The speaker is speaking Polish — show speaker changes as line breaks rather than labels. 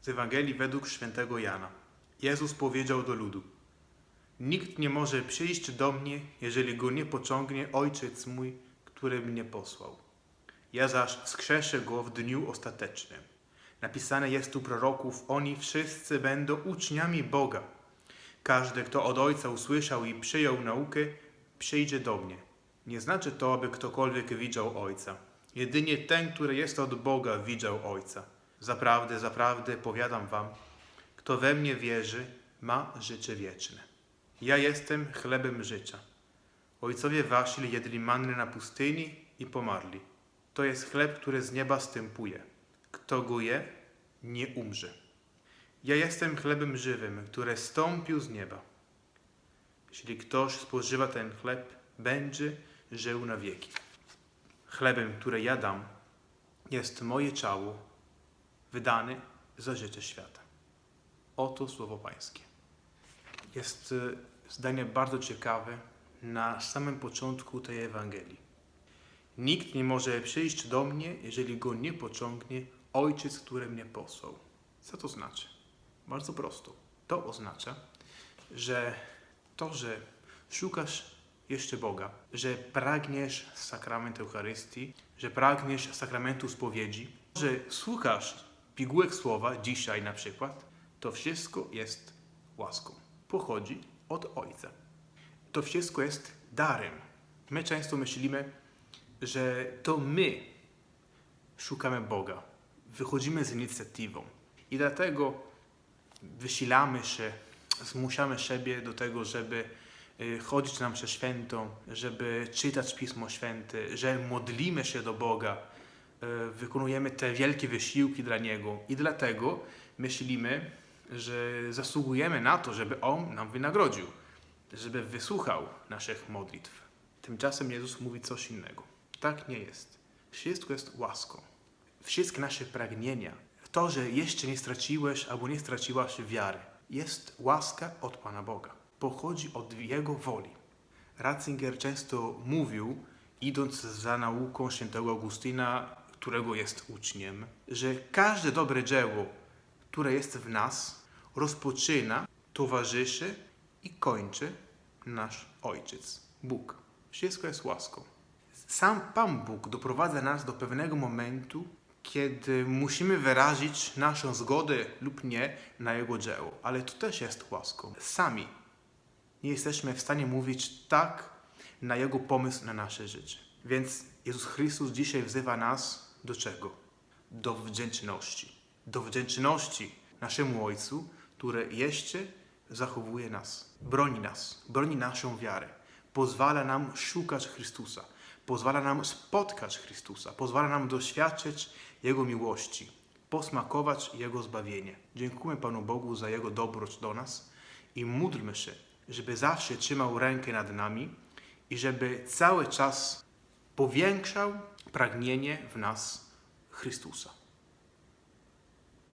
Z Ewangelii według świętego Jana. Jezus powiedział do ludu: Nikt nie może przyjść do mnie, jeżeli go nie pociągnie Ojciec mój, który mnie posłał. Ja zaś wskrzeszę go w dniu ostatecznym. Napisane jest u proroków: Oni wszyscy będą uczniami Boga. Każdy, kto od Ojca usłyszał i przyjął naukę, przyjdzie do mnie. Nie znaczy to, aby ktokolwiek widział Ojca. Jedynie ten, który jest od Boga, widział Ojca. Zaprawdę, zaprawdę powiadam wam, kto we mnie wierzy, ma życie wieczne. Ja jestem chlebem życia. Ojcowie wasi jedli manny na pustyni i pomarli. To jest chleb, który z nieba stępuje. Kto go je, nie umrze. Ja jestem chlebem żywym, który stąpił z nieba. Jeśli ktoś spożywa ten chleb, będzie żył na wieki. Chlebem, który ja dam, jest moje ciało, wydane za życie świata. Oto słowo Pańskie. Jest e, zdanie bardzo ciekawe na samym początku tej Ewangelii. Nikt nie może przyjść do mnie, jeżeli go nie pociągnie Ojciec, który mnie posłał. Co to znaczy? Bardzo prosto. To oznacza, że to, że szukasz jeszcze Boga, że pragniesz sakramentu Eucharystii, że pragniesz sakramentu spowiedzi, że słuchasz pigułek słowa dzisiaj na przykład, to wszystko jest łaską. Pochodzi od Ojca. To wszystko jest darem. My często myślimy, że to my szukamy Boga, wychodzimy z inicjatywą i dlatego wysilamy się, zmuszamy siebie do tego, żeby y, chodzić na mszę świętą, żeby czytać Pismo Święte, że modlimy się do Boga, wykonujemy te wielkie wysiłki dla Niego i dlatego myślimy, że zasługujemy na to, żeby On nam wynagrodził, żeby wysłuchał naszych modlitw. Tymczasem Jezus mówi coś innego. Tak nie jest. Wszystko jest łaską. Wszystkie nasze pragnienia, to, że jeszcze nie straciłeś albo nie straciłaś wiary, jest łaska od Pana Boga. Pochodzi od Jego woli. Ratzinger często mówił, idąc za nauką świętego Augustyna, którego jest uczniem, że każde dobre dzieło, które jest w nas, rozpoczyna, towarzyszy i kończy nasz Ojciec, Bóg. Wszystko jest łaską. Sam Pan Bóg doprowadza nas do pewnego momentu, kiedy musimy wyrazić naszą zgodę lub nie na Jego dzieło, ale to też jest łaską. Sami nie jesteśmy w stanie mówić tak na Jego pomysł na nasze życie. Więc Jezus Chrystus dzisiaj wzywa nas do czego? Do wdzięczności. Do wdzięczności naszemu Ojcu, który jeszcze zachowuje nas, broni nas, broni naszą wiarę, pozwala nam szukać Chrystusa, pozwala nam spotkać Chrystusa, pozwala nam doświadczyć Jego miłości, posmakować Jego zbawienie. Dziękujemy Panu Bogu za Jego dobroć do nas i módlmy się, żeby zawsze trzymał rękę nad nami i żeby cały czas powiększał pragnienie w nas Chrystusa.